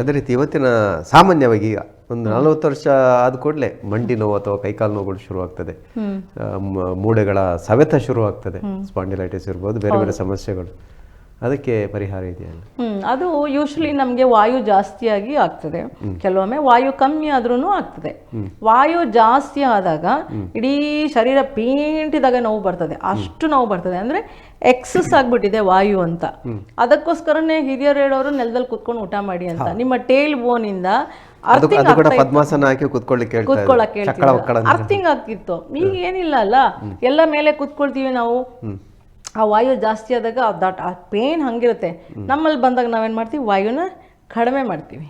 ಅದೇ ರೀತಿ ಇವತ್ತಿನ ಸಾಮಾನ್ಯವಾಗಿ ಈಗ ಒಂದು ನಲವತ್ತು ವರ್ಷ ಆದ ಕೂಡಲೇ ಮಂಡಿ ನೋವು ಅಥವಾ ಕೈಕಾಲು ನೋವುಗಳು ಶುರು ಆಗ್ತದೆ. ಮೂಳೆಗಳ ಸವೆತ ಶುರುವಾಗ್ತದೆ ಸ್ಪಾಂಡಿಲೈಟಿಸ್ ಇರ್ಬೋದು ಬೇರೆ ಬೇರೆ ಸಮಸ್ಯೆಗಳು. ಅದಕ್ಕೆ ಪರಿಹಾರ ಇದೆಯಲ್ಲ? ಹ್ಮ್ ಅದು ಯೂಶ್ವಲಿ ನಮಗೆ ವಾಯು ಜಾಸ್ತಿಯಾಗಿ ಆಗ್ತದೆ. ಕೆಲವೊಮ್ಮೆ ವಾಯು ಕಮ್ಮಿ ಆದ್ರೂ ಆಗ್ತದೆ. ವಾಯು ಜಾಸ್ತಿ ಆದಾಗ ಇಡೀ ಶರೀರ ಪೀಂಟಿದಾಗ ನೋವು ಬರ್ತದೆ. ಅಷ್ಟು ನೋವು ಬರ್ತದೆ. ಅಂದ್ರೆ ಎಕ್ಸಸ್ ಆಗ್ಬಿಟ್ಟಿದೆ ವಾಯು ಅಂತ. ಅದಕ್ಕೋಸ್ಕರನೇ ಹಿರಿಯರು ಹೇಳೋರು ನೆಲದಲ್ಲಿ ಕುತ್ಕೊಂಡು ಊಟ ಮಾಡಿ ಅಂತ. ನಿಮ್ಮ ಟೇಲ್ ಬೋನ್ ಇಂದ ಅರ್ಥಿಂಗ್ ಆಗ್ತಿತ್ತು. ಈಗ ಏನಿಲ್ಲ ಅಲ್ಲ? ಎಲ್ಲ ಮೇಲೆ ಕುತ್ಕೊಳ್ತೀವಿ ನಾವು. ಆ ವಾಯು ಜಾಸ್ತಿ ಆದಾಗ ದಟ್ ಆ ಪೇನ್ ಹಂಗಿರುತ್ತೆ. ನಮ್ಮಲ್ಲಿ ಬಂದಾಗ ನಾವೇನು ಮಾಡ್ತೀವಿ? ವಾಯುನ ಕಡಿಮೆ ಮಾಡ್ತೀವಿ.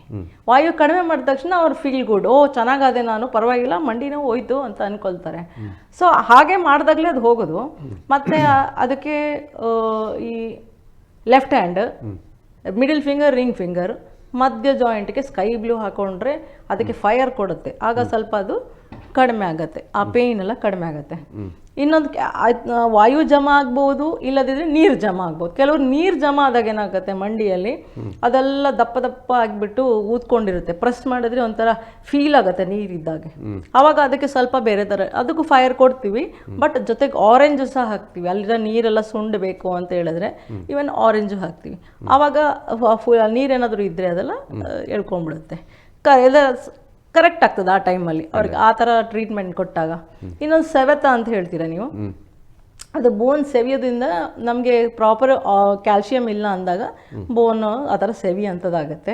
ವಾಯು ಕಡಿಮೆ ಮಾಡಿದ ತಕ್ಷಣ ಅವ್ರು ಫೀಲ್ ಗುಡ್ ಓ ಚೆನ್ನಾಗಾದೆ ನಾನು ಪರವಾಗಿಲ್ಲ ಮಂಡಿನೂ ಹೋಯ್ತು ಅಂತ ಅನ್ಕೊಳ್ತಾರೆ. ಸೊ ಹಾಗೆ ಮಾಡಿದಾಗಲೇ ಅದು ಹೋಗೋದು. ಮತ್ತೆ ಅದಕ್ಕೆ ಈ left hand middle finger ring finger ಮಧ್ಯ ಜಾಯಿಂಟ್ಗೆ ಸ್ಕೈ ಬ್ಲೂ ಹಾಕೊಂಡ್ರೆ ಅದಕ್ಕೆ ಫೈರ್ ಕೊಡುತ್ತೆ. ಆಗ ಸ್ವಲ್ಪ ಅದು ಕಡಿಮೆ ಆಗತ್ತೆ ಆ ಪೇಯ್ನ್ ಎಲ್ಲ ಕಡಿಮೆ ಆಗತ್ತೆ. ಇನ್ನೊಂದು ವಾಯು ಜಮಾ ಆಗ್ಬೋದು ಇಲ್ಲದಿದ್ರೆ ನೀರು ಜಮಾ ಆಗ್ಬೋದು. ಕೆಲವರು ನೀರು ಜಮಾ ಆದಾಗ ಏನಾಗುತ್ತೆ ಮಂಡಿಯಲ್ಲಿ ಅದೆಲ್ಲ ದಪ್ಪ ದಪ್ಪ ಆಗಿಬಿಟ್ಟು ಊದ್ಕೊಂಡಿರುತ್ತೆ. ಪ್ರೆಸ್ ಮಾಡಿದ್ರೆ ಒಂಥರ ಫೀಲ್ ಆಗುತ್ತೆ ನೀರಿದ್ದಾಗೆ ಅವಾಗ ಅದಕ್ಕೆ ಸ್ವಲ್ಪ ಬೇರೆ ಥರ ಅದಕ್ಕೂ ಫೈರ್ ಕೊಡ್ತೀವಿ ಬಟ್ ಜೊತೆಗೆ ಆರೆಂಜು ಸಹ ಹಾಕ್ತೀವಿ. ಅಲ್ಲಿರೋ ನೀರೆಲ್ಲ ಸುಂಡಬೇಕು ಅಂತ ಹೇಳಿದ್ರೆ ಇವನ್ ಆರೆಂಜು ಹಾಕ್ತೀವಿ. ಆವಾಗ ನೀರೇನಾದರೂ ಇದ್ರೆ ಅದೆಲ್ಲ ಎಳ್ಕೊಂಡ್ಬಿಡುತ್ತೆ. ಕ ಕರೆಕ್ಟ್ ಆಗ್ತದೆ ಆ ಟೈಮಲ್ಲಿ ಅವ್ರಿಗೆ ಆ ಥರ ಟ್ರೀಟ್ಮೆಂಟ್ ಕೊಟ್ಟಾಗ. ಇನ್ನೊಂದು ಸೆವೆತ ಅಂತ ಹೇಳ್ತೀರಾ ನೀವು? ಅದು ಬೋನ್ ಸೆವಿಯೋದ್ರಿಂದ ನಮಗೆ ಪ್ರಾಪರ್ ಕ್ಯಾಲ್ಶಿಯಂ ಇಲ್ಲ ಅಂದಾಗ ಬೋನು ಆ ಥರ ಸೆವಿ ಅಂಥದ್ದಾಗುತ್ತೆ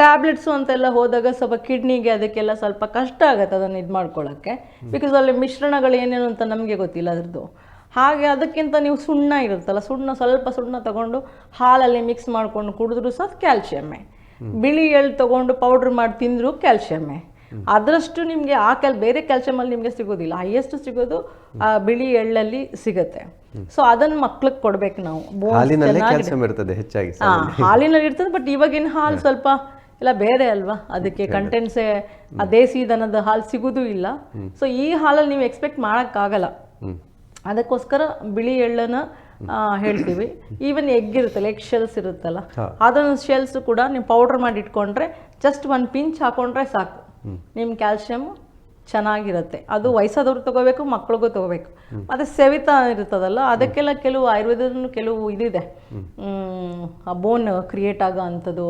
ಟ್ಯಾಬ್ಲೆಟ್ಸು ಅಂತೆಲ್ಲ ಹೋದಾಗ ಸ್ವಲ್ಪ ಕಿಡ್ನಿಗೆ ಅದಕ್ಕೆಲ್ಲ ಸ್ವಲ್ಪ ಕಷ್ಟ ಆಗುತ್ತೆ ಅದನ್ನು ಇದು ಮಾಡ್ಕೊಳ್ಳೋಕ್ಕೆ ಬಿಕಾಸ್ ಅಲ್ಲಿ ಮಿಶ್ರಣಗಳು ಏನೇನು ಅಂತ ನಮಗೆ ಗೊತ್ತಿಲ್ಲ ಅದ್ರದ್ದು. ಹಾಗೆ ಅದಕ್ಕಿಂತ ನೀವು ಸುಣ್ಣ ಇರುತ್ತಲ್ಲ ಸುಣ್ಣ ಸ್ವಲ್ಪ ಸುಣ್ಣ ತಗೊಂಡು ಹಾಲಲ್ಲಿ ಮಿಕ್ಸ್ ಮಾಡ್ಕೊಂಡು ಕುಡಿದ್ರೂ ಸಹ ಕ್ಯಾಲ್ಶಿಯಮ್ಮೇ ಬಿಳಿ ಎಳ್ಳು ತಗೊಂಡು ಪೌಡ್ರ್ ಮಾಡಿ ತಿಂದ್ರು ಕ್ಯಾಲ್ಶಿಯಮ್ಮೇ ಅದರಷ್ಟು ನಿಮಗೆ ಆ ಕೆಲ್ ಬೇರೆ ಕ್ಯಾಲ್ಶಿಯಮಲ್ಲಿ ನಿಮಗೆ ಸಿಗೋದಿಲ್ಲ. ಹೈಯೆಸ್ಟ್ ಸಿಗೋದು ಆ ಬಿಳಿ ಎಳ್ಳಲ್ಲಿ ಸಿಗುತ್ತೆ. ಸೊ ಅದನ್ನ ಮಕ್ಳಿಗೆ ಕೊಡ್ಬೇಕು ನಾವು. ಇರ್ತದೆ ಹೆಚ್ಚಾಗಿ ಹಾಲಿನಲ್ಲಿ ಇರ್ತದೆ ಬಟ್ ಇವಾಗಿನ ಹಾಲು ಸ್ವಲ್ಪ ಎಲ್ಲ ಬೇರೆ ಅಲ್ವಾ? ಅದಕ್ಕೆ ಕಂಟೆಂಟ್ಸೇ ದೇಸಿ ದನದ ಹಾಲು ಸಿಗೋದು ಇಲ್ಲ. ಸೊ ಈ ಹಾಲಲ್ಲಿ ನೀವು ಎಕ್ಸ್ಪೆಕ್ಟ್ ಮಾಡೋಕ್ಕಾಗಲ್ಲ. ಅದಕ್ಕೋಸ್ಕರ ಬಿಳಿ ಎಳ್ಳನ್ನ ಹೇಳ್ತೀವಿ. ಈವನ್ ಎಗ್ ಇರುತ್ತಲ್ಲ ಎಗ್ ಶೆಲ್ಸ್ ಇರುತ್ತಲ್ಲ ಅದನ್ನು ಶೆಲ್ಸ್ ಕೂಡ ನೀವು ಪೌಡರ್ ಮಾಡಿ ಇಟ್ಕೊಂಡ್ರೆ ಜಸ್ಟ್ ಒಂದು ಪಿಂಚ್ ಹಾಕೊಂಡ್ರೆ ಸಾಕು. ನಿಮ್ಮ ಕ್ಯಾಲ್ಶಿಯಮ್ ಚೆನ್ನಾಗಿರುತ್ತೆ. ಅದು ವಯಸ್ಸಾದವ್ರು ತಗೋಬೇಕು ಮಕ್ಳಿಗೂ ತಗೋಬೇಕು. ಮತ್ತೆ ಸೆವಿತ ಇರ್ತದಲ್ಲ ಅದಕ್ಕೆಲ್ಲ ಕೆಲವು ಆಯುರ್ವೇದ ಕೆಲವು ಇದಿದೆ. ಬೋನ್ ಕ್ರಿಯೇಟ್ ಆಗೋ ಅಂಥದ್ದು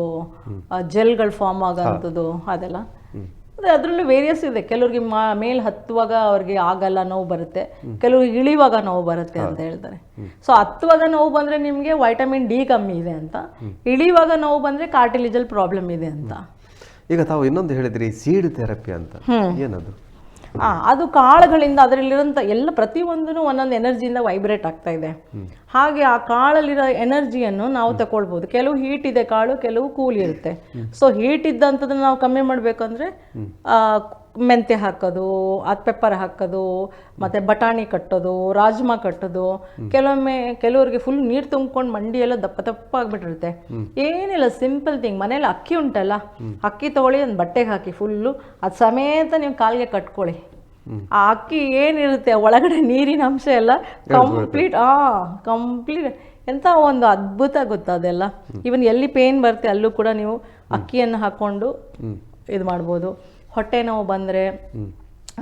ಜೆಲ್ಗಳು ಫಾರ್ಮ್ ಆಗೋ ಅಂಥದ್ದು ಅದೆಲ್ಲ. ಅದೇ ಅದರಲ್ಲೂ ವೇರಿಯಸ್ ಇದೆ. ಕೆಲವ್ರಿಗೆ ಮಾ ಮೇಲ್ ಹತ್ತುವಾಗ ಅವ್ರಿಗೆ ಆಗಲ್ಲ ನೋವು ಬರುತ್ತೆ. ಕೆಲವ್ರಿಗೆ ಇಳಿವಾಗ ನೋವು ಬರುತ್ತೆ ಅಂತ ಹೇಳ್ತಾರೆ. ಸೊ ಹತ್ತುವಾಗ ನೋವು ಬಂದರೆ ನಿಮಗೆ ವೈಟಮಿನ್ ಡಿ ಕಮ್ಮಿ ಇದೆ ಅಂತ. ಇಳಿವಾಗ ನೋವು ಬಂದರೆ ಕಾರ್ಟಿಲಿಜಲ್ ಪ್ರಾಬ್ಲಮ್ ಇದೆ ಅಂತ. ಈಗ ತಾವು ಇನ್ನೊಂದು ಹೇಳಿದ್ರಿ ಸೀಡ್ ಥೆರಪಿ ಅಂತ. ಏನದು? ಆ, ಅದು ಕಾಳುಗಳಿಂದ ಅದರಲ್ಲಿರೋಂಥ ಎಲ್ಲ ಪ್ರತಿಯೊಂದೂ ಒಂದೊಂದು ಎನರ್ಜಿಯಿಂದ ವೈಬ್ರೇಟ್ ಆಗ್ತಾ ಇದೆ. ಹಾಗೆ ಆ ಕಾಳಲ್ಲಿರೋ ಎನರ್ಜಿಯನ್ನು ನಾವು ತಗೊಳ್ಬೋದು ಕೆಲವು ಹೀಟ್ ಇದೆ ಕಾಳು ಕೆಲವು ಕೂಲ್ ಇರುತ್ತೆ. ಸೊ ಹೀಟ್ ಇದ್ದಂಥದ್ದನ್ನು ನಾವು ಕಮ್ಮಿ ಮಾಡಬೇಕಂದ್ರೆ ಮೆಂತೆ ಹಾಕೋದು ಅದು ಪೆಪ್ಪರ್ ಹಾಕೋದು ಮತ್ತೆ ಬಟಾಣಿ ಕಟ್ಟೋದು ರಾಜ್ಮಾ ಕಟ್ಟೋದು. ಕೆಲವೊಮ್ಮೆ ಕೆಲವರಿಗೆ ಫುಲ್ ನೀರು ತುಂಬ್ಕೊಂಡು ಮಂಡಿ ಎಲ್ಲ ದಪ್ಪ ದಪ್ಪ ಆಗ್ಬಿಟ್ಟಿರುತ್ತೆ. ಏನಿಲ್ಲ ಸಿಂಪಲ್ ಥಿಂಗ್ ಮನೇಲಿ ಅಕ್ಕಿ ಉಂಟಲ್ಲ ಅಕ್ಕಿ ತಗೊಳ್ಳಿ ಒಂದು ಬಟ್ಟೆಗೆ ಹಾಕಿ ಫುಲ್ಲು ಅದು ಸಮೇತ ನೀವು ಕಾಲಿಗೆ ಕಟ್ಕೊಳ್ಳಿ. ಆ ಅಕ್ಕಿ ಏನಿರುತ್ತೆ ಒಳಗಡೆ ನೀರಿನ ಅಂಶ ಎಲ್ಲ ಕಂಪ್ಲೀಟ್ ಆ ಕಂಪ್ಲೀಟ್ ಎಂಥ ಒಂದು ಅದ್ಭುತ ಗೊತ್ತಾ ಅದೆಲ್ಲ? ಇವನ್ ಎಲ್ಲಿ ಪೇನ್ ಬರುತ್ತೆ ಅಲ್ಲೂ ಕೂಡ ನೀವು ಅಕ್ಕಿಯನ್ನು ಹಾಕ್ಕೊಂಡು ಇದು ಮಾಡ್ಬೋದು. ಹೊಟ್ಟೆ ನೋವು ಬಂದರೆ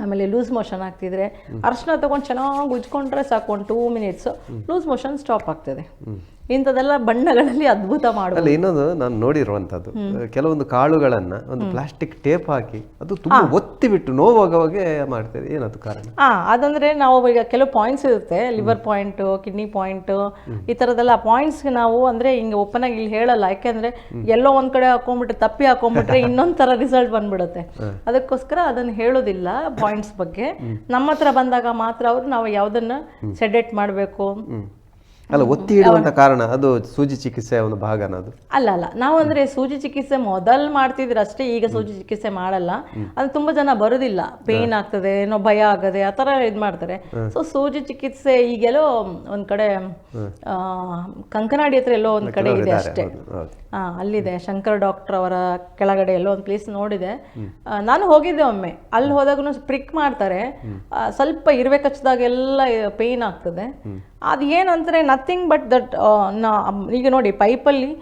ಆಮೇಲೆ ಲೂಸ್ ಮೋಷನ್ ಆಗ್ತಿದ್ರೆ ಅರ್ಶಿನ ತಗೊಂಡು ಚೆನ್ನಾಗಿ ಉಜ್ಕೊಂಡ್ರೆ ಸಾಕು ಒಂದು two minutes loose motion stop ಆಗ್ತದೆ. ಇಂಥದ್ದೆಲ್ಲ ಬಣ್ಣಗಳಲ್ಲಿ ಅದ್ಭುತ ಅಲ್ಲ ಇನ್ನೊಂದು ನಾನು ನೋಡಿರುವಂಥದ್ದು. ಕೆಲವೊಂದು ಕಾಳುಗಳನ್ನ ಒಂದು ಪ್ಲಾಸ್ಟಿಕ್ ಟೇಪ್ ಹಾಕಿ ಅದು ತುಂಬಾ ಒತ್ತಿ ಬಿಟ್ಟು ನೋವಾಗವಾಗೆ ಮಾಡ್ತಾರೆ ಏನದು ಕಾರಣ? ಹಾ ಅದಂದ್ರೆ ನಾವು ಈಗ ಕೆಲವು ಪಾಯಿಂಟ್ಸ್ ಇರುತ್ತೆ. ಲಿವರ್ ಪಾಯಿಂಟ್ ಕಿಡ್ನಿ ಪಾಯಿಂಟ್ ಈ ತರದೆಲ್ಲ ಪಾಯಿಂಟ್ಸ್ ನಾವು ಅಂದ್ರೆ ಹಿಂಗೆ ಓಪನ್ ಆಗಿ ಇಲ್ಲಿ ಹೇಳಲ್ಲ. ಯಾಕೆಂದ್ರೆ ಎಲ್ಲೋ ಒಂದ್ ಕಡೆ ಹಾಕೊಂಡ್ಬಿಟ್ಟು ತಪ್ಪಿ ಹಾಕೊಂಡ್ಬಿಟ್ರೆ ಇನ್ನೊಂದ್ ತರ ರಿಸಲ್ಟ್ ಬಂದ್ಬಿಡುತ್ತೆ ಅದಕ್ಕೋಸ್ಕರ ಅದನ್ನ ಹೇಳೋದಿಲ್ಲ ಪಾಯಿಂಟ್ಸ್ ಬಗ್ಗೆ. ನಮ್ಮ ಹತ್ರ ಬಂದಾಗ ಮಾತ್ರ ಅವ್ರು ನಾವು ಯಾವ್ದನ್ನ ಸೆಡೆಟ್ ಮಾಡಬೇಕು. ಅಲ್ಲ ಒತ್ತಿ ಇಡುವಂತ ಕಾರಣ ಅದು ಸೂಜಿ ಚಿಕಿತ್ಸೆಯ ಒಂದು ಭಾಗನ ಅದು ಅಲ್ಲ ಅಲ್ಲ. ನಾವು ಅಂದ್ರೆ ಸೂಜಿ ಚಿಕಿತ್ಸೆ ಮೊದಲ್ ಮಾಡ್ತಿದ್ರೆ ಅಷ್ಟೇ ಈಗ ಸೂಜಿ ಚಿಕಿತ್ಸೆ ಮಾಡಲ್ಲ. ಅದು ತುಂಬಾ ಜನ ಬರುದಿಲ್ಲ. ಪೇನ್ ಆಗ್ತದೆ ಏನೋ ಭಯ ಆಗದೆ ಆ ತರ ಇದ್ ಮಾಡ್ತಾರೆ. ಸೊ ಸೂಜಿ ಚಿಕಿತ್ಸೆ ಈಗೆಲ್ಲೋ ಒಂದ್ ಕಡೆ ಕಂಕನಾಡಿ ಹತ್ರ ಎಲ್ಲೋ ಒಂದ್ ಕಡೆ ಇದೆ ಅಷ್ಟೇ. ಹಾ ಅಲ್ಲಿದೆ. ಶಂಕರ್ ಡಾಕ್ಟರ್ ಅವರ ಕೆಳಗಡೆ ಎಲ್ಲೋ ಒಂದು ಪ್ಲೇಸ್ ನೋಡಿದೆ. ನಾನು ಹೋಗಿದ್ದೆ ಒಮ್ಮೆ. ಅಲ್ಲಿ ಹೋದಾಗೂ ಪ್ರಿಕ್ ಮಾಡ್ತಾರೆ. ಸ್ವಲ್ಪ ಇರುವೆ ಪೇನ್ ಪೇಯ್ನ್ ಆಗ್ತದೆ. ಅದು ಏನಂದ್ರೆ ನಥಿಂಗ್ ಬಟ್ ದಟ್ ಈಗ ನೋಡಿ ಪೈಪಲ್ಲಿ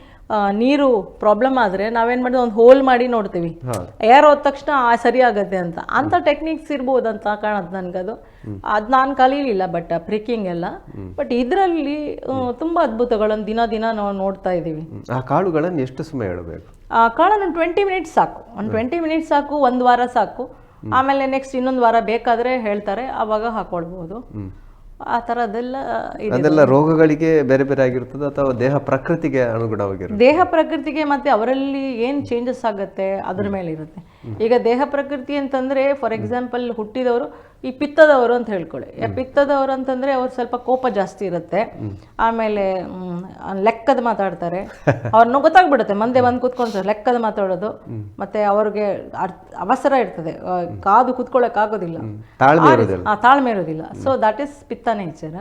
ನೀರು ಪ್ರಾಬ್ಲಮ್ ಆದರೆ ನಾವೇನು ಮಾಡಿದ್ವಿ? ಒಂದು ಹೋಲ್ ಮಾಡಿ ನೋಡ್ತೀವಿ. ಏರ್ ಹೋದ ತಕ್ಷಣ ಆ ಸರಿ ಆಗುತ್ತೆ ಅಂತ ಅಂಥ ಟೆಕ್ನಿಕ್ಸ್ ಇರ್ಬೋದು ಅಂತ ಕಾಣುತ್ತೆ ನನಗದು. ಅದು ನಾನು ಕಲೀಲಿಲ್ಲ ಬಟ್ ಪ್ರಿಕಿಂಗ್ ಎಲ್ಲ. ಬಟ್ ಇದರಲ್ಲಿ ತುಂಬ ಅದ್ಭುತಗಳನ್ನು ದಿನ ದಿನ ನಾವು ನೋಡ್ತಾ ಇದ್ದೀವಿ. ಆ ಕಾಳುಗಳನ್ನು ಎಷ್ಟು ಸಮಯ ಹೇಳಬೇಕು ಆ ಕಾಳನ್ನು ಟ್ವೆಂಟಿ ಮಿನಿಟ್ಸ್ ಸಾಕು. ಒಂದು ಟ್ವೆಂಟಿ ಮಿನಿಟ್ಸ್ ಸಾಕು ಒಂದು ವಾರ ಸಾಕು. ಆಮೇಲೆ ನೆಕ್ಸ್ಟ್ ಇನ್ನೊಂದು ವಾರ ಬೇಕಾದರೆ ಹೇಳ್ತಾರೆ ಆವಾಗ ಹಾಕೊಳ್ಬೋದು. ಆ ಥರದ್ದೆಲ್ಲ ಅದೆಲ್ಲ ರೋಗಗಳಿಗೆ ಬೇರೆ ಬೇರೆ ಆಗಿರ್ತದೆ ಅಥವಾ ದೇಹ ಪ್ರಕೃತಿಗೆ ಅನುಗುಣವಾಗಿರುತ್ತೆ ದೇಹ ಪ್ರಕೃತಿಗೆ ಮತ್ತೆ ಅವರಲ್ಲಿ ಏನು ಚೇಂಜಸ್ ಆಗುತ್ತೆ ಅದ್ರ ಮೇಲೆ ಇರುತ್ತೆ ಈಗ ದೇಹ ಪ್ರಕೃತಿ ಅಂತಂದ್ರೆ ಫಾರ್ ಎಕ್ಸಾಂಪಲ್ ಹುಟ್ಟಿದವರು ಈ ಪಿತ್ತದವರು ಅಂತ ಹೇಳ್ಕೊಳ್ಳಿ. ಪಿತ್ತದವರು ಅಂತಂದ್ರೆ ಅವ್ರು ಸ್ವಲ್ಪ ಕೋಪ ಜಾಸ್ತಿ ಇರುತ್ತೆ. ಆಮೇಲೆ ಲೆಕ್ಕದ ಮಾತಾಡ್ತಾರೆ. ಅವ್ರನ್ನ ಗೊತ್ತಾಗ್ಬಿಡುತ್ತೆ. ಮಂದೆ ಬಂದು ಕೂತ್ಕೊಂಡ್ರೆ ಲೆಕ್ಕದ ಮಾತಾಡೋದು. ಮತ್ತೆ ಅವ್ರಿಗೆ ಅವಸರ ಇರ್ತದೆ. ಕಾದು ಕುತ್ಕೊಳ್ಳಕ್ ಆಗೋದಿಲ್ಲ. ತಾಳ್ಮೆ ಆ- ಇರೋದಿಲ್ಲ. ತಾಳ್ಮೆ ಇರೋದಿಲ್ಲ. ಸೊ ದಟ್ ಇಸ್ ಪಿತ್ತ ನೇಚರ್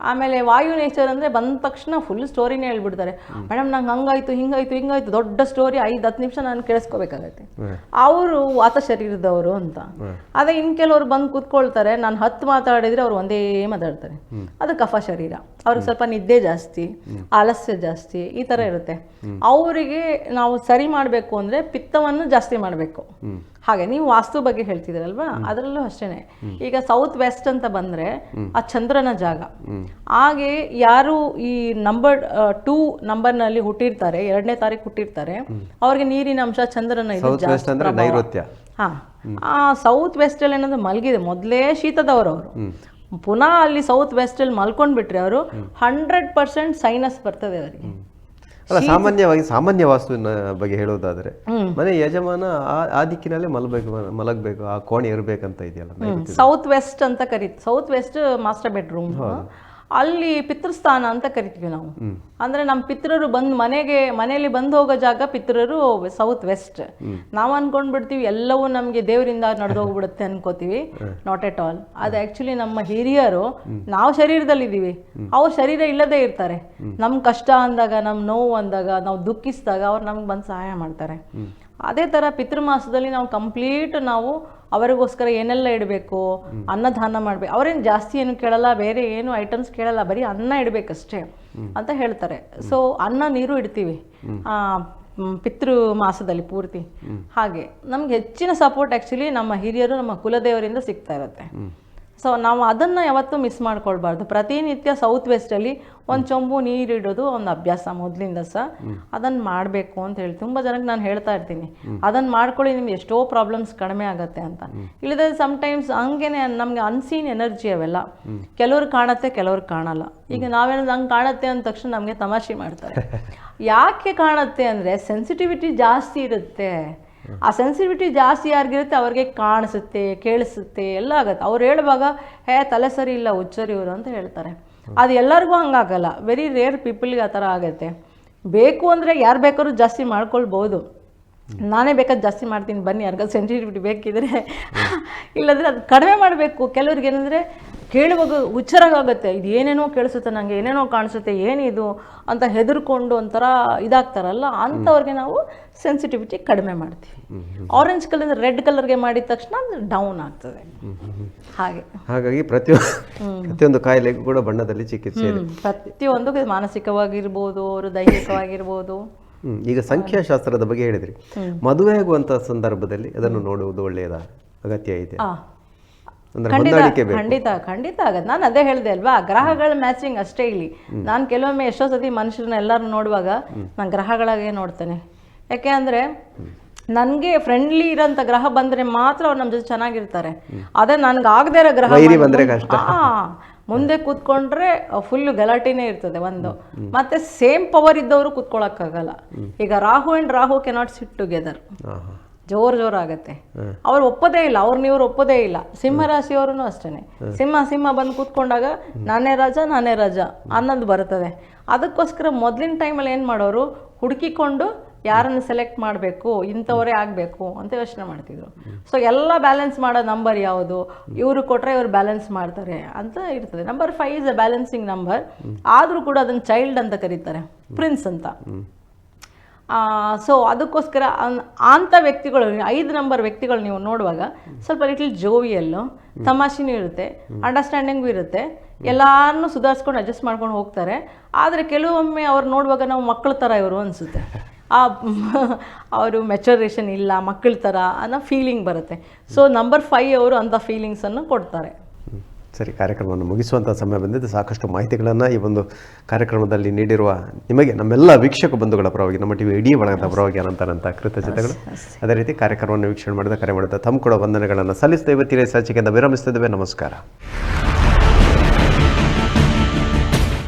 ಆಮೇಲೆ ವಾಯು ನೇಚರ್ ಅಂದ್ರೆ ಬಂದ ತಕ್ಷಣ ಫುಲ್ ಸ್ಟೋರಿನೇ ಹೇಳ್ಬಿಡ್ತಾರೆ. ಮೇಡಮ್ ನಂಗೆ ಹಂಗಾಯ್ತು ಹಿಂಗಾಯ್ತು ಹಿಂಗಾಯ್ತು. ದೊಡ್ಡ ಸ್ಟೋರಿ ಐದು ಹತ್ತು ನಿಮಿಷ ನಾನು ಕೇಳಿಸ್ಕೋಬೇಕಾಗತ್ತೆ. ಅವರು ವಾತ ಶರೀರದವರು ಅಂತ. ಅದೇ ಇನ್ ಕೆಲವರು ಬಂದು ಕೂತ್ಕೊಳ್ತಾರೆ ನಾನು ಹತ್ತು ಮಾತಾಡಿದ್ರೆ ಅವ್ರು ಒಂದೇ ಮಾತಾಡ್ತಾರೆ. ಅದು ಕಫ ಶರೀರ. ಅವ್ರಿಗೆ ಸ್ವಲ್ಪ ನಿದ್ದೆ ಜಾಸ್ತಿ ಆಲಸ್ಯ ಜಾಸ್ತಿ ಈ ಥರ ಇರುತ್ತೆ. ಅವರಿಗೆ ನಾವು ಸರಿ ಮಾಡಬೇಕು ಅಂದ್ರೆ ಪಿತ್ತವನ್ನು ಜಾಸ್ತಿ ಮಾಡಬೇಕು. ಹಾಗೆ ನೀವು ವಾಸ್ತು ಬಗ್ಗೆ ಹೇಳ್ತಿದ್ರಲ್ವಾ ಅದರಲ್ಲೂ ಅಷ್ಟೇನೆ. ಈಗ ಸೌತ್ ವೆಸ್ಟ್ ಅಂತ ಬಂದ್ರೆ ಆ ಚಂದ್ರನ ಜಾಗ. ಹಾಗೆ ಯಾರು ಈ ನಂಬರ್ ಟೂ ನಂಬರ್ನಲ್ಲಿ ಹುಟ್ಟಿರ್ತಾರೆ ಎರಡನೇ ತಾರೀಕು ಹುಟ್ಟಿರ್ತಾರೆ ಅವ್ರಿಗೆ ನೀರಿನ ಅಂಶ ಚಂದ್ರನ ಹಾ. ಆ ಸೌತ್ ವೆಸ್ಟ್ ಅಲ್ಲಿ ಏನಂದ್ರೆ ಮಲಗಿದೆ? ಮೊದಲೇ ಶೀತದವರು ಅವರು ಪುನಃ ಅಲ್ಲಿ ಸೌತ್ ವೆಸ್ಟ್ ಅಲ್ಲಿ ಮಲ್ಕೊಂಡ್ಬಿಟ್ರೆ ಅವರು ಹಂಡ್ರೆಡ್ ಪರ್ಸೆಂಟ್ ಸೈನಸ್ ಬರ್ತದೆ ಅವರಿಗೆ. ಅಲ್ಲ ಸಾಮಾನ್ಯವಾಗಿ ಸಾಮಾನ್ಯ ವಾಸ್ತುವಿನ ಬಗ್ಗೆ ಹೇಳೋದಾದ್ರೆ ಮನೆ ಯಜಮಾನ ಆ ದಿಕ್ಕಿನಲ್ಲೇ ಮಲಬೇಕು ಮಲಗಬೇಕು ಆ ಕೋಣೆ ಇರಬೇಕಂತ ಇದೆಯಲ್ಲ ಸೌತ್ ವೆಸ್ಟ್ ಅಂತ ಕರೀತು ಸೌತ್ ವೆಸ್ಟ್ ಮಾಸ್ಟರ್ ಬೆಡ್ರೂಮ್ ಅಲ್ಲಿ ಪಿತೃಸ್ಥಾನ ಅಂತ ಕರಿತೀವಿ ನಾವು. ಅಂದ್ರೆ ನಮ್ಮ ಪಿತೃರು ಬಂದು ಮನೆಗೆ, ಮನೆಯಲ್ಲಿ ಬಂದು ಹೋಗೋ ಜಾಗ ಪಿತೃರು ಸೌತ್ ವೆಸ್ಟ್ ನಾವು ಅನ್ಕೊಂಡ್ಬಿಡ್ತೀವಿ, ಎಲ್ಲವೂ ನಮಗೆ ದೇವರಿಂದ ನಡೆದೋಗ್ಬಿಡುತ್ತೆ ಅನ್ಕೋತೀವಿ. ನಾಟ್ ಎಟ್ ಆಲ್ ಅದು ಆಕ್ಚುಲಿ ನಮ್ಮ ಹಿರಿಯರು, ನಾವು ಶರೀರದಲ್ಲಿದ್ದೀವಿ. ಅವ್ರ ಶರೀರ ಇಲ್ಲದೆ ಇರ್ತಾರೆ. ನಮ್ ಕಷ್ಟ ಅಂದಾಗ, ನಮ್ ನೋವು ಅಂದಾಗ, ನಾವು ದುಃಖಿಸಿದಾಗ ಅವ್ರು ನಮ್ಗೆ ಬಂದು ಸಹಾಯ ಮಾಡ್ತಾರೆ. ಅದೇ ಥರ ಪಿತೃಮಾಸದಲ್ಲಿ ನಾವು ಕಂಪ್ಲೀಟ್ ನಾವು ಅವರಿಗೋಸ್ಕರ ಏನೆಲ್ಲ ಇಡಬೇಕು? ಅನ್ನದಾನ ಮಾಡಬೇಕು. ಅವರೇನು ಜಾಸ್ತಿ ಏನು ಕೇಳಲ್ಲ ಬೇರೆ ಏನು ಐಟಮ್ಸ್ ಕೇಳಲ್ಲ ಬರೀ ಅನ್ನ ಇಡಬೇಕಷ್ಟೇ ಅಂತ ಹೇಳ್ತಾರೆ. ಸೊ ಅನ್ನ ನೀರು ಇಡ್ತೀವಿ. ಆ, ಪಿತೃ ಮಾಸದಲ್ಲಿ ಪೂರ್ತಿ. ಹಾಗೆ ನಮ್ಗೆ ಹೆಚ್ಚಿನ ಸಪೋರ್ಟ್ ಆ್ಯಕ್ಚುಲಿ ನಮ್ಮ ಹಿರಿಯರು ನಮ್ಮ ಕುಲದೇವರಿಂದ ಸಿಗ್ತಾ ಇರುತ್ತೆ. ಸೊ ನಾವು ಅದನ್ನು ಯಾವತ್ತೂ ಮಿಸ್ ಮಾಡ್ಕೊಳ್ಬಾರ್ದು. ಪ್ರತಿನಿತ್ಯ ಸೌತ್ ವೆಸ್ಟಲ್ಲಿ ಒಂದು ಚೊಂಬು ನೀರಿಡೋದು ಒಂದು ಅಭ್ಯಾಸ ಮೊದಲಿಂದ ಸಹ. ಅದನ್ನು ಮಾಡಬೇಕು ಅಂತ ಹೇಳಿ ತುಂಬ ಜನಕ್ಕೆ ನಾನು ಹೇಳ್ತಾ ಇರ್ತೀನಿ. ಅದನ್ನು ಮಾಡ್ಕೊಳ್ಳಿ ನಿಮ್ಗೆ ಎಷ್ಟೋ ಪ್ರಾಬ್ಲಮ್ಸ್ ಕಡಿಮೆ ಆಗುತ್ತೆ ಅಂತ. ಇಲ್ಲದೆ ಸಮ್ಟೈಮ್ಸ್ ಹಂಗೇನೆ ನಮಗೆ ಅನ್ಸೀನ್ ಎನರ್ಜಿ ಅವೆಲ್ಲ. ಕೆಲವ್ರು ಕಾಣತ್ತೆ ಕೆಲವ್ರು ಕಾಣಲ್ಲ. ಈಗ ನಾವೇನಾದ್ರು ಹಂಗೆ ಕಾಣತ್ತೆ ಅಂದ ತಕ್ಷಣ ನಮಗೆ ತಮಾಷೆ ಮಾಡ್ತಾರೆ. ಯಾಕೆ ಕಾಣತ್ತೆ ಅಂದರೆ ಸೆನ್ಸಿಟಿವಿಟಿ ಜಾಸ್ತಿ ಇರುತ್ತೆ. ಆ ಸೆನ್ಸಿಟಿವಿಟಿ ಜಾಸ್ತಿ ಯಾರಿಗಿರುತ್ತೆ ಅವ್ರಿಗೆ ಕಾಣಿಸುತ್ತೆ, ಕೇಳಿಸುತ್ತೆ, ಎಲ್ಲ ಆಗುತ್ತೆ. ಅವ್ರು ಹೇಳುವಾಗ, ಹೇ, ತಲೆ ಸರಿ ಇಲ್ಲ ಹುಚ್ಚರಿ ಇವರು ಅಂತ ಹೇಳ್ತಾರೆ. ಅದು ಎಲ್ಲರಿಗೂ ಹಂಗಾಗಲ್ಲ. ವೆರಿ ರೇರ್ ಪೀಪಲ್ಗೆ ಆ ಥರ ಆಗುತ್ತೆ. ಬೇಕು ಅಂದರೆ ಯಾರು ಬೇಕಾದ್ರೂ ಜಾಸ್ತಿ ಮಾಡ್ಕೊಳ್ಬೋದು ನಾನೇ ಬೇಕಾದ್ರೆ ಜಾಸ್ತಿ ಮಾಡ್ತೀನಿ ಬನ್ನಿ ಯಾರಿಗಾದ್ರು ಸೆನ್ಸಿಟಿವಿಟಿ ಬೇಕಿದ್ರೆ. ಇಲ್ಲಂದ್ರೆ ಅದು ಕಡಿಮೆ ಮಾಡಬೇಕು. ಕೆಲವ್ರಿಗೆ ಏನಂದರೆ ಕೇಳುವಾಗ ಹುಚ್ಚರಾಗುತ್ತೆ ಇದು ಏನೇನೋ ಕೇಳಿಸುತ್ತೆ ನನಗೆ ಏನೇನೋ ಕಾಣಿಸುತ್ತೆ ಏನಿದು ಅಂತ ಹೆದರ್ಕೊಂಡು ಒಂಥರ ಇದಾಗ್ತಾರಲ್ಲ ಅಂಥವ್ರಿಗೆ ನಾವು ಸೆನ್ಸಿಟಿವಿಟಿ ಕಡಿಮೆ ಮಾಡ್ತೀವಿ. ಆರೆಂಜ್ ಕಲರ್ ರೆಡ್ ಕಲರ್ಗೆ ಮಾಡಿದ ತಕ್ಷಣ ಅದು ಡೌನ್ ಆಗ್ತದೆ. ಹಾಗೆ. ಹಾಗಾಗಿ ಪ್ರತಿಯೊಂದು ಪ್ರತಿಯೊಂದು ಕಾಯಿಲೆಗೂ ಕೂಡ ಬಣ್ಣದಲ್ಲಿ ಚಿಕಿತ್ಸೆ ಪ್ರತಿಯೊಂದು ಮಾನಸಿಕವಾಗಿರ್ಬೋದು ಅವರು ದೈಹಿಕವಾಗಿರ್ಬೋದು. ಈಗ ಸಂಖ್ಯಾಶಾಸ್ತ್ರದ ಬಗ್ಗೆ ಹೇಳಿದ್ರಿ. ಮದುವೆ ಆಗುವಂತಹ ಸಂದರ್ಭದಲ್ಲಿ ಅದನ್ನು ನೋಡುವುದು ಒಳ್ಳೆಯದ? ಅಗತ್ಯ ಇದೆ. ಖಂಡಿತ ಖಂಡಿತ ಖಂಡಿತ ಆಗತ್ತೆ. ನಾನು ಅದೇ ಹೇಳಿದೆ ಅಲ್ವಾ? ಗ್ರಹಗಳ ಮ್ಯಾಚಿಂಗ್ ಅಷ್ಟೇ ಇಲ್ಲಿ. ನಾನು ಕೆಲವೊಮ್ಮೆ ಎಷ್ಟೋ ಸತಿ ಮನುಷ್ಯರನ್ನ ಎಲ್ಲರೂ ನೋಡುವಾಗ ನಾನು ಗ್ರಹಗಳಾಗೆ ನೋಡ್ತೇನೆ. ಯಾಕೆ ಅಂದರೆ ನನಗೆ ಫ್ರೆಂಡ್ಲಿ ಇರೋಂಥ ಗ್ರಹ ಬಂದರೆ ಮಾತ್ರ ಅವ್ರು ನಮ್ಮ ಜೊತೆ ಚೆನ್ನಾಗಿರ್ತಾರೆ. ಅದೇ ನನಗೆ ಆಗದೇ ಇರೋ ಗ್ರಹ ಮುಂದೆ ಕೂತ್ಕೊಂಡ್ರೆ ಫುಲ್ ಗಲಾಟೆನೇ ಇರ್ತದೆ ಒಂದು. ಮತ್ತೆ ಸೇಮ್ ಪವರ್ ಇದ್ದವರು ಕೂತ್ಕೊಳ್ಳೋಕ್ಕಾಗಲ್ಲ ಈಗ Rahu and Rahu cannot sit together. ಜೋರ್ ಜೋರ್ ಆಗತ್ತೆ ಅವ್ರು ಒಪ್ಪದೇ ಇಲ್ಲ ಅವ್ರನ್ನ ಇವ್ರು ಒಪ್ಪದೇ ಇಲ್ಲ. ಸಿಂಹ ರಾಶಿಯವರು ಅಷ್ಟೇನೆ. ಸಿಂಹ ಸಿಂಹ ಬಂದು ಕೂತ್ಕೊಂಡಾಗ ನಾನೇ ರಾಜ ನಾನೇ ರಾಜ ಅನ್ನೋದು ಬರ್ತದೆ. ಅದಕ್ಕೋಸ್ಕರ ಮೊದಲಿನ ಟೈಮಲ್ಲಿ ಏನು ಮಾಡೋರು ಹುಡುಕಿಕೊಂಡು ಯಾರನ್ನು ಸೆಲೆಕ್ಟ್ ಮಾಡಬೇಕು, ಇಂಥವರೇ ಆಗಬೇಕು ಅಂತ ಯೋಚನೆ ಮಾಡ್ತಿದ್ರು. ಸೊ ಎಲ್ಲ ಬ್ಯಾಲೆನ್ಸ್ ಮಾಡೋ ನಂಬರ್ ಯಾವುದು? ಇವರು ಕೊಟ್ಟರೆ ಇವರು ಬ್ಯಾಲೆನ್ಸ್ ಮಾಡ್ತಾರೆ ಅಂತ ಇರ್ತದೆ. Number five is a balancing number ಆದರೂ ಕೂಡ ಅದನ್ನು ಚೈಲ್ಡ್ ಅಂತ ಕರೀತಾರೆ. ಪ್ರಿನ್ಸ್ ಅಂತ. ಸೊ ಅದಕ್ಕೋಸ್ಕರ ಅಂಥ ವ್ಯಕ್ತಿಗಳು, ಐದು ನಂಬರ್ ವ್ಯಕ್ತಿಗಳು ನೀವು ನೋಡುವಾಗ ಸ್ವಲ್ಪ ಲಿಟಲ್ ಜೋವಿಯಲ್ಲು ತಮಾಷೆನೂ ಇರುತ್ತೆ ಅಂಡರ್ಸ್ಟ್ಯಾಂಡಿಂಗು ಇರುತ್ತೆ. ಎಲ್ಲಾರನ್ನೂ ಸುಧಾರಿಸ್ಕೊಂಡು ಅಡ್ಜಸ್ಟ್ ಮಾಡ್ಕೊಂಡು ಹೋಗ್ತಾರೆ. ಆದರೆ ಕೆಲವೊಮ್ಮೆ ಅವ್ರು ನೋಡುವಾಗ ನಾವು ಮಕ್ಕಳ ಥರ ಇವರು ಅನಿಸುತ್ತೆ. ಆ ಅವರು ಮೆಚುರೇಷನ್ ಇಲ್ಲ ಮಕ್ಕಳ ಥರ ಅನ್ನೋ ಫೀಲಿಂಗ್ ಬರುತ್ತೆ. ಸೊ ನಂಬರ್ ಫೈವ್ ಅವರು ಅಂಥ ಫೀಲಿಂಗ್ಸನ್ನು ಕೊಡ್ತಾರೆ. ಸರಿ ಕಾರ್ಯಕ್ರಮವನ್ನು ಮುಗಿಸುವಂಥ ಸಮಯ ಬಂದಿದ್ದು ಸಾಕಷ್ಟು ಮಾಹಿತಿಗಳನ್ನು ಈ ಒಂದು ಕಾರ್ಯಕ್ರಮದಲ್ಲಿ ನೀಡಿರುವ ನಿಮಗೆ ನಮ್ಮೆಲ್ಲ ವೀಕ್ಷಕ ಬಂಧುಗಳ ಪರವಾಗಿ ನಮ್ಮ ಟಿವಿ ಇಡೀ ಬಳಗದ ಪರವಾಗಿ ಅನಂತನಂತ ಕೃತಜ್ಞತೆಗಳು. ಅದೇ ರೀತಿ ಕಾರ್ಯಕ್ರಮವನ್ನು ವೀಕ್ಷಣೆ ಮಾಡಿದ ಕರೆ ಮಾಡಿದ ತಮ್ಮ ಕೂಡ ವಂದನೆಗಳನ್ನು ಸಲ್ಲಿಸ್ತಾ ಇವತ್ತಿನ ಸಚಿಕೆಯಿಂದ ವಿರಮಿಸ್ತಿದ್ದೇವೆ ನಮಸ್ಕಾರ.